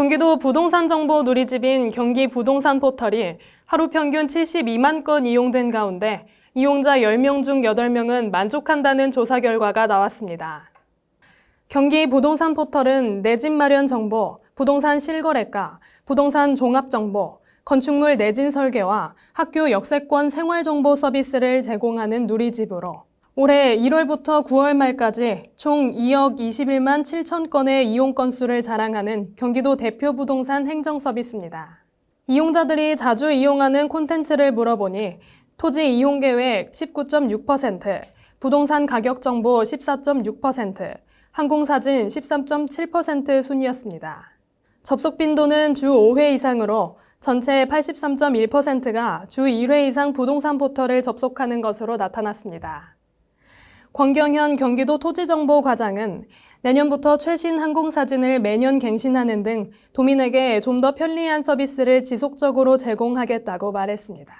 경기도 부동산 정보 누리집인 경기 부동산 포털이 하루 평균 72만 건 이용된 가운데 이용자 10명 중 8명은 만족한다는 조사 결과가 나왔습니다. 경기 부동산 포털은 내 집 마련 정보, 부동산 실거래가, 부동산 종합 정보, 건축물 내진 설계와 학교 역세권 생활 정보 서비스를 제공하는 누리집으로 올해 1월부터 9월 말까지 총 2억 21만 7천 건의 이용 건수를 자랑하는 경기도 대표 부동산 행정 서비스입니다. 이용자들이 자주 이용하는 콘텐츠를 물어보니 토지 이용 계획 19.6%, 부동산 가격 정보 14.6%, 항공사진 13.7% 순이었습니다. 접속 빈도는 주 5회 이상으로 전체 83.1%가 주 1회 이상 부동산 포털을 접속하는 것으로 나타났습니다. 권경현 경기도 토지정보과장은 내년부터 최신 항공사진을 매년 갱신하는 등 도민에게 좀 더 편리한 서비스를 지속적으로 제공하겠다고 말했습니다.